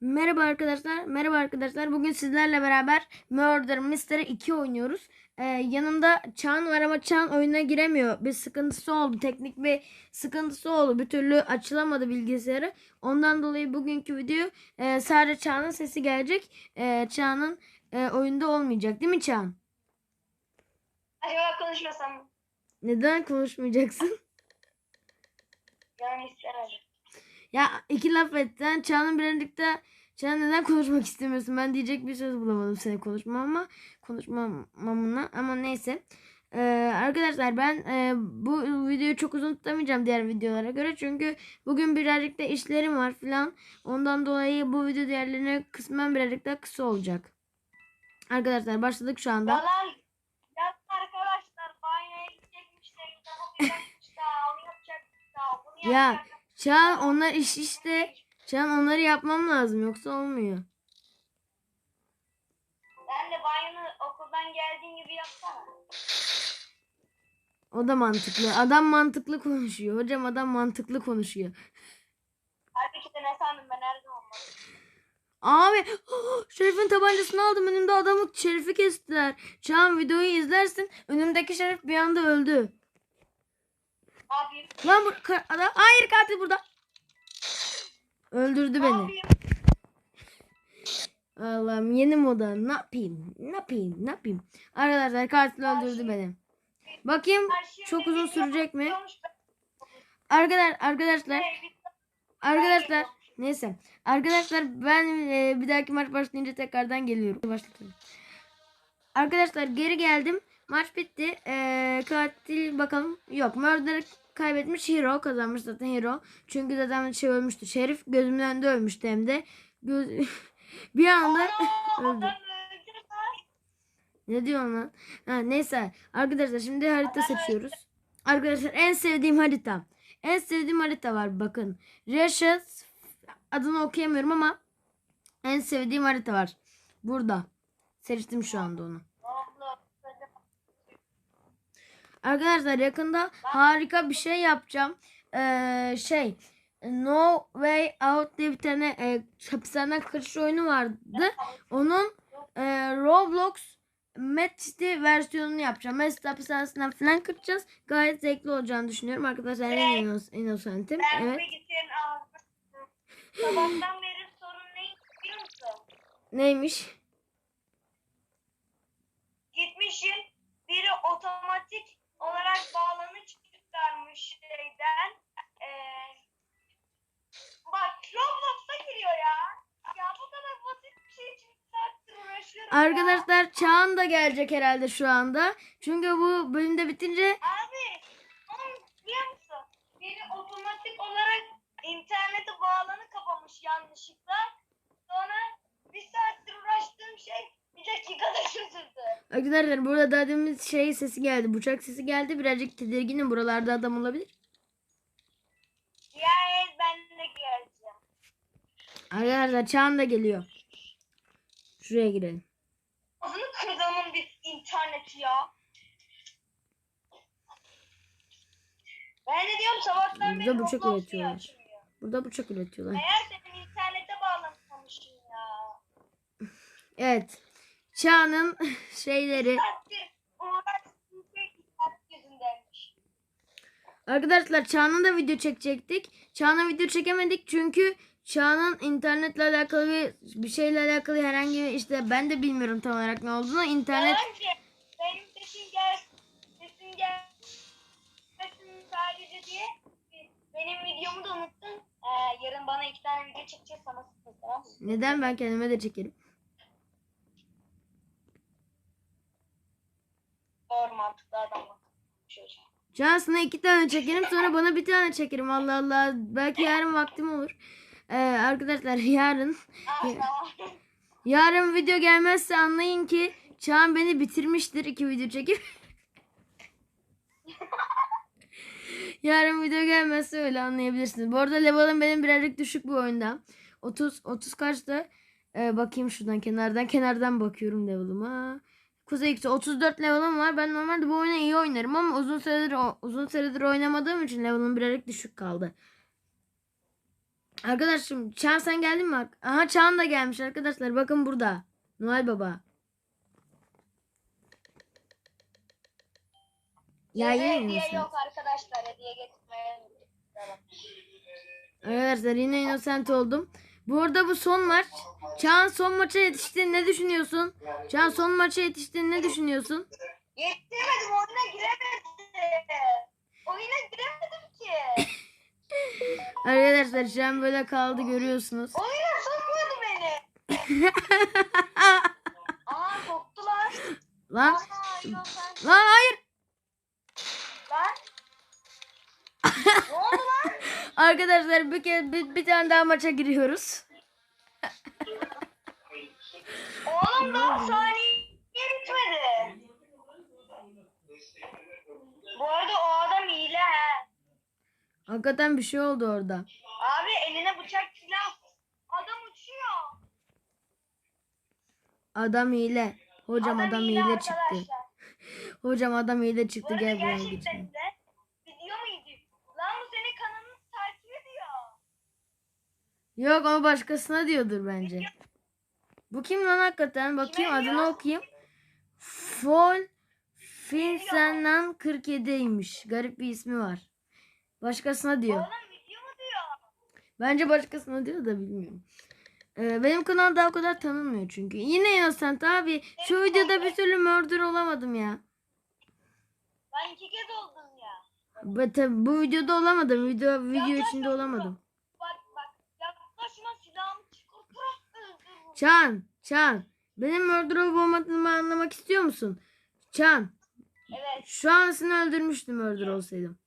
Merhaba arkadaşlar. Merhaba arkadaşlar. Bugün sizlerle beraber Murder Mystery 2 oynuyoruz. Ee, yanımda Çağan var ama Çağan oyuna giremiyor. Bir sıkıntısı oldu. Teknik bir sıkıntısı oldu. Bir türlü açılamadı bilgisayarı. Ondan dolayı bugünkü video e, sadece Çağan'ın sesi gelecek. E, Çağan'ın e, oyunda olmayacak. Değil mi Çağan? Acaba konuşmasam Neden konuşmayacaksın? yani istemedim. Ya iki laf etten Çağan'ın birazcık da Çağan neden konuşmak istemiyorsun? Ben diyecek bir söz bulamadım seni konuşma ama konuşmamamına ama neyse. Ee, arkadaşlar ben e, bu videoyu çok uzun tutamayacağım diğer videolara göre. Çünkü bugün birazcık da işlerim var falan. Ondan dolayı bu video diğerlerine kısmen birazcık daha kısa olacak. Arkadaşlar başladık şu anda. Yalan. Ya arkadaşlar banyoya onu bunu. Çağan onlar iş işte. Çağan onları yapmam lazım yoksa olmuyor. Ben de banyonu okuldan geldiğin gibi yapsana. O da mantıklı. Adam mantıklı konuşuyor. Hocam adam mantıklı konuşuyor. Halbuki de ne sandım ben her zaman. Abi Şerif'in tabancasını aldım. Önümde adamı Şerif'i kestiler. Çağan videoyu izlersin. Önümdeki Şerif bir anda öldü. Yapayım? Lan bu ka- adam hayır katil burada. Öldürdü beni. Allah'ım yeni moda. Ne yapayım? Ne yapayım? Ne yapayım? Arkadaşlar katil öldürdü beni. Bakayım şimdi çok uzun sürecek mi? Arkadaşlar arkadaşlar Arkadaşlar neyse. Arkadaşlar ben e, bir dahaki maç başlayınca tekrardan geliyorum. Başlatıyorum. Arkadaşlar geri geldim. Maç bitti. E, katil bakalım. Yok. Murder kaybetmiş. Hero kazanmış zaten Hero. Çünkü zaten şey ölmüştü. Şerif gözümün önünde ölmüştü hem de. Göz... bir anda öldü. Ne diyorsun lan? Ha, neyse. Arkadaşlar şimdi harita seçiyoruz. Arkadaşlar en sevdiğim harita. En sevdiğim harita var bakın. Rashad adını okuyamıyorum ama en sevdiğim harita var. Burada. Seçtim şu anda onu. Allah, Arkadaşlar yakında harika bir şey yapacağım. Ee, şey No Way Out diye bir tane e, hapishaneden kaçış oyunu vardı. Onun e, Roblox Match'ti versiyonunu yapacağım. Match hapishanesinden falan kaçacağız. Gayet zevkli olacağını düşünüyorum. Arkadaşlar en inos- innocentim. Ben Evet. Sabahtan beri sorun ne biliyor musun? Neymiş? Gitmişim biri otomatik olarak bağlanı çıkarmış şeyden. Ee, bak Roblox'a giriyor ya. Ya bu kadar basit bir şey için. Arkadaşlar Çağan da gelecek herhalde şu anda. Çünkü bu bölümde bitince Abi oğlum biliyor musun? Biri otomatik olarak internete bağlanı kapamış yanlışlıkla. Sonra bir saattir uğraştığım şey bir dakikada çözüldü. Arkadaşlar burada daha demin şey sesi geldi. Bıçak sesi geldi. Birazcık tedirginim. Buralarda adam olabilir. Ya evet ben de geleceğim. Arkadaşlar Çağan da geliyor. Şuraya girelim. Ağzını kırdığımın bir interneti ya. Ben de diyorum sabahtan beri Burada bıçak Roblox üretiyorlar. açmıyor? Burada bıçak üretiyorlar. Meğer senin internete bağlanmamışsın ya. Evet. Çağan'ın şeyleri. Şey. Arkadaşlar Çağan'ın da video çekecektik. Çağan'a video çekemedik çünkü Çağan'ın internetle alakalı bir, bir şeyle alakalı herhangi bir işte ben de bilmiyorum tam olarak ne olduğunu. İnternet benim sesim gel sesim gel sesim sadece diye benim videomu da unuttun. Ee, yarın bana iki tane video çekeceğiz sana sıkıntı tamam mı? neden ben kendime de çekerim. Adam bak. Şöyle. Çağan sana iki tane çekerim sonra bana bir tane çekerim. Allah Allah. Belki yarın vaktim olur. Ee, arkadaşlar yarın tamam. yarın video gelmezse anlayın ki Çağan beni bitirmiştir iki video çekip. yarın video gelmezse öyle anlayabilirsiniz. Bu arada level'ım benim birazcık düşük bu oyunda. 30 30 kaçta? Ee, bakayım şuradan kenardan kenardan bakıyorum level'ıma. Kuzey X'e 34 level'ım var. Ben normalde bu oyunu iyi oynarım ama uzun süredir uzun süredir oynamadığım için level'ım birazcık düşük kaldı. Arkadaşım Çağan sen geldin mi? Aha Çağan da gelmiş arkadaşlar. Bakın burada. Noel Baba. Ya Yine hediye Innocent. yok arkadaşlar. Hediye getirmeye. Arkadaşlar yine Innocent oldum. Bu arada bu son maç. Çağan son maça yetişti. Ne düşünüyorsun? Çağan son maça yetişti. Ne düşünüyorsun? Yetişemedim oyuna giremedim. Oyuna giremedim ki. Arkadaşlar şu an böyle kaldı görüyorsunuz. Oyuna sokmadı beni. Aa soktular. Lan Aa Innocent. lan hayır. Lan. ne oldu lan? Arkadaşlar bir, kez, bir, bir tane daha maça giriyoruz. Oğlum daha saniye bitmedi. Bu arada o adam hile he. Hakikaten bir şey oldu orada. Abi eline bıçak silah. Adam uçuyor. Adam hile. Hocam adam, hile, çıktı. Hocam adam hile Bu çıktı arada gel buraya gerçekten de video muydu? Lan bu senin kanalını takip ediyor. Yok ama başkasına diyordur bence. Bu kim lan hakikaten? Bakayım Kime adını diyor? okuyayım. Fol Finsenan 47'ymiş. Garip bir ismi var. Başkasına diyor. Oğlum video mu diyor? Bence başkasına diyor da bilmiyorum. Ee, benim kanal daha o kadar tanınmıyor çünkü. Yine Innocent abi. Şu videoda bir türlü murder olamadım ya. Ben iki kez oldum ya. Bu, tabii bu videoda olamadım. Video video içinde olamadım. Çan, Çan. Benim olup olmadığımı anlamak istiyor musun? Çan, Evet. şu an seni öldürmüştüm murder olsaydım.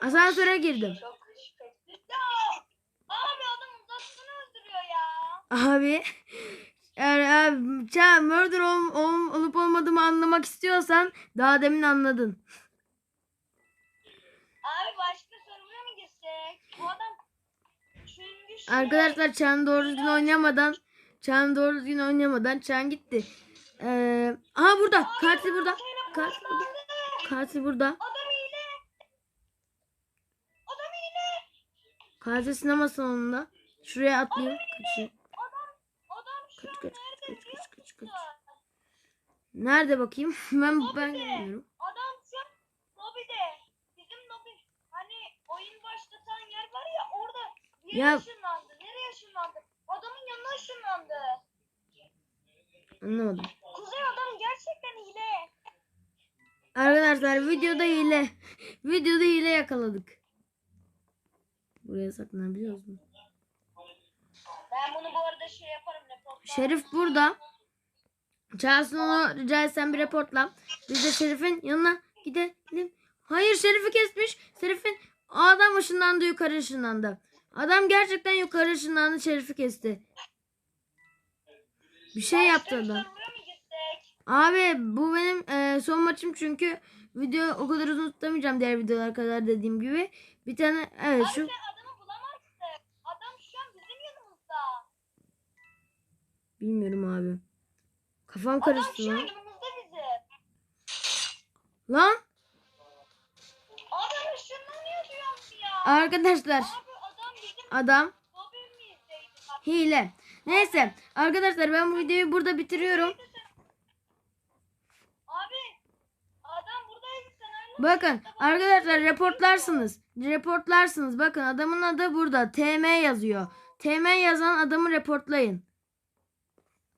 Asansöre girdim. Abi adam uzaktan öldürüyor ya. Abi, eğer abi, Çan murder ol- ol- olup olmadığımı anlamak istiyorsan daha demin anladın. Abi başka server'a mı girsek? Bu adam. Arkadaşlar Çan doğru düzgün oynayamadan Çan doğru düzgün oynayamadan Çan gitti. Ee, aha burada. Katil burada. Katil burada. Katil burada. Katil sinema salonunda. Şuraya atlayayım. Kaçayım. Kaç kaç nerede kaç kaç kaç kaç. Nerede bakayım? Ben ben görmüyorum. Adam şu lobide. Bizim lobi. Hani oyun başlatan yer var ya orada. Ya- ışınlandı. Nereye ışınlandı? Adamın yanına ışınlandı. Anlamadım. Kuzey adam gerçekten hile. Arkadaşlar videoda hile. Videoda hile yakaladık. Buraya saklanabiliyoruz mu? Ben bunu bu arada şey yaparım reportla. Şerif burada. Çağırsın onu rica etsem bir reportla. Biz de Şerif'in yanına gidelim. Hayır Şerif'i kesmiş. Şerif'in adam ışınlandı yukarı ışınlandı. Adam gerçekten yukarı ışınlandı Şerif'i kesti. Bir şey yaptı Başka bir adam. server'a mı girsek? Abi bu benim e, son maçım çünkü video o kadar uzun tutamayacağım diğer videolar kadar dediğim gibi. Bir tane evet Abi şu bilmiyorum abi. Kafam Adam karıştı lan. Lan arkadaşlar Abi adam adam hile. Neyse arkadaşlar ben bu videoyu burada bitiriyorum. Abi. Bakın arkadaşlar reportlarsınız. Reportlarsınız. Bakın adamın adı burada. TM yazıyor. TM yazan adamı reportlayın.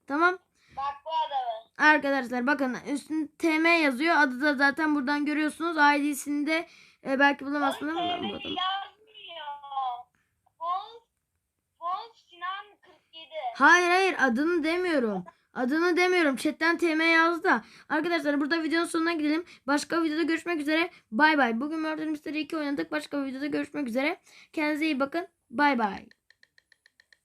Tamam. Bak bu adamı. Arkadaşlar bakın üstünde TM yazıyor. Adı da zaten buradan görüyorsunuz. ID'sini de e, belki bulamazsınız ama Hayır hayır adını demiyorum. Adını demiyorum. Chatten TM yazdı da. Arkadaşlar burada videonun sonuna gidelim. Başka videoda görüşmek üzere. Bay bay. Bugün Murder Mystery 2 oynadık. Başka videoda görüşmek üzere. Kendinize iyi bakın. Bay bay.